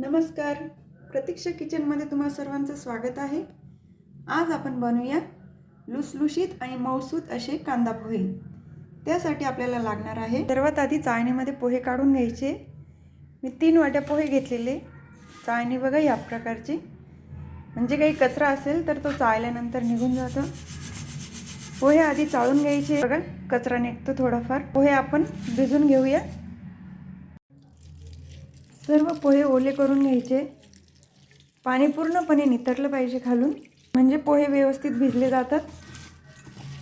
नमस्कार. प्रतीक्षा किचनमध्ये तुम्हा सर्वांचं स्वागत आहे. आज आपण बनवूया लुसलुशीत आणि मऊसूत असे कांदा पोहे. त्यासाठी आपल्याला लागणार आहे सर्वात आधी चाळणीमध्ये पोहे काढून घ्यायचे. मी तीन वाट्या पोहे घेतलेले. चाळणी बघा या प्रकारची. म्हणजे काही कचरा असेल तर तो चाळल्यानंतर निघून जातो. पोहे आधी चाळून घ्यायचे. बघा कचरा निघतो थोडाफार. पोहे आपण भिजून घेऊया. सर्व पोहे ओले करून घ्यायचे. पाणी पूर्णपणे नितरलं पाहिजे खालून. म्हणजे पोहे व्यवस्थित भिजले जातात.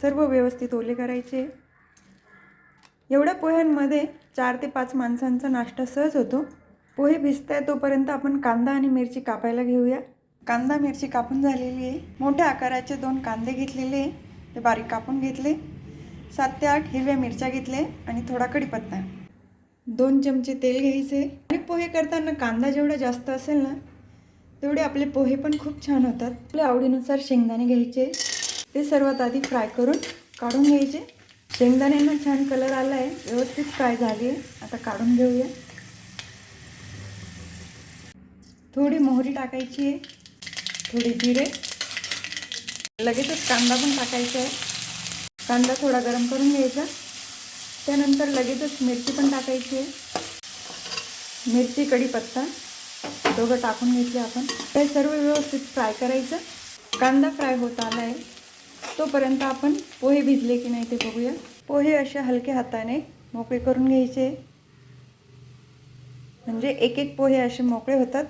सर्व व्यवस्थित ओले करायचे. एवढ्या पोह्यांमध्ये चार ते पाच माणसांचा नाश्ता सहज होतो. पोहे भिजताय तोपर्यंत आपण कांदा आणि मिरची कापायला घेऊया. कांदा मिरची कापून झालेली आहे. मोठ्या आकाराचे दोन कांदे घेतलेले आहे. ते बारीक कापून घेतले. सात ते आठ हिरव्या मिरच्या घेतले आणि थोडा कढीपत्ता. दोन चमचे तेल घ्यायचे. पोहे करताना कांदा जेवढा जास्त असेल ना तेवढे आपले पोहे पण खूप छान होतात. आपल्या आवडीनुसार शेंगदाणे घ्यायचे. ते सर्वात आधी फ्राय करून काढून घ्यायचे. शेंगदाण्यांना छान कलर आला आहे व्यवस्थित फ्राय झाली आहे आता काढून घेऊया. थोडी मोहरी टाकायची आहे थोडी जिरे. लगेचच कांदा पण टाकायचा आहे. कांदा थोडा गरम करून घ्यायचा. त्यानंतर लगेचच मिरची पण टाकायची आहे. मिरची कढीपत्ता दोघं टाकून घेतले आपण. हे सर्व व्यवस्थित फ्राय करायचं. कांदा फ्राय होत आला आहे. तोपर्यंत आपण पोहे भिजले की नाही ते बघूया. पोहे अशा हलक्या हाताने मोकळे करून घ्यायचे. म्हणजे एक एक पोहे असे मोकळे होतात.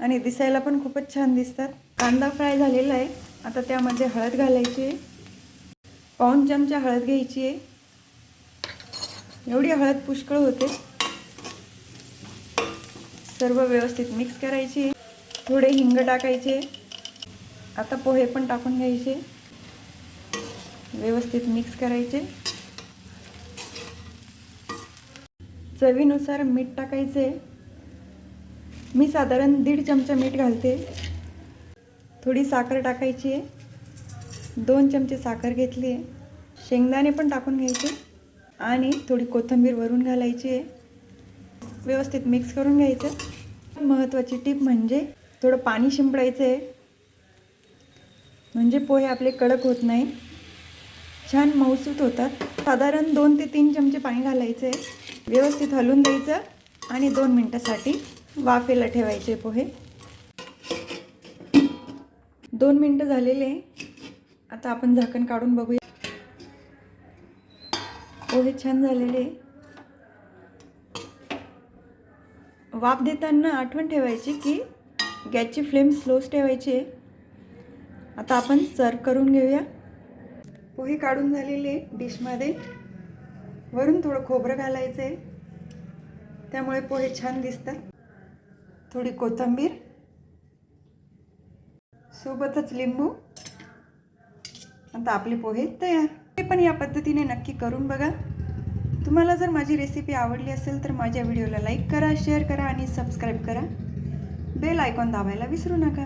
आणि दिसायला पण खूपच छान दिसतात. कांदा फ्राय झालेला आहे. आता त्यामध्ये हळद घालायची आहे. पाऊन चमचा हळद घ्यायची आहे. एवढी हळद पुष्कळ होते. सर्व व्यवस्थित मिक्स करायची. थोडे हिंग टाकायचे. आता पोहे पण टाकून घ्यायचे. व्यवस्थित मिक्स करायचे. चवीनुसार मीठ टाकायचे. मी साधारण दीड चमचा मीठ घालते. थोडी साखर टाकायची. आहे दोन चमचे साखर घेतली. आहे शेंगदाणे पण टाकून घ्यायचे. आणि थोडी कोथिंबीर वरून घालायची. आहे व्यवस्थित मिक्स करून घ्यायचं. महत्त्वाची टीप म्हणजे थोडं पाणी शिंपडायचं आहे. म्हणजे पोहे आपले कडक होत नाही. छान मऊसूत होतात. साधारण दोन ते तीन चमचे पाणी घालायचे आहे. व्यवस्थित हलवून द्यायचं आणि दोन मिनटासाठी वाफेला ठेवायचे पोहे. दोन मिनटं झालेले आता आपण झाकण काढून बघूया. पोहे छान झालेले वाफ देताना आठवण ठेवायची की गॅसची फ्लेम स्लोच ठेवायची आहे. आता आपण सर्व करून घेऊया. पोहे काढून झालेले डिशमध्ये. वरून थोडं खोबरं घालायचं आहे त्यामुळे पोहे छान दिसतात. थोडी कोथिंबीर. सोबतच लिंबू. आता आपले पोहे तयार. ते पण या पद्धतीने नक्की करून बघा. तुम्हाला जर माझी रेसिपी आवडली असेल तर माझ्या व्हिडिओला लाईक करा शेअर करा आणि सबस्क्राईब करा. बेल आयकॉन दाबायला विसरू नका.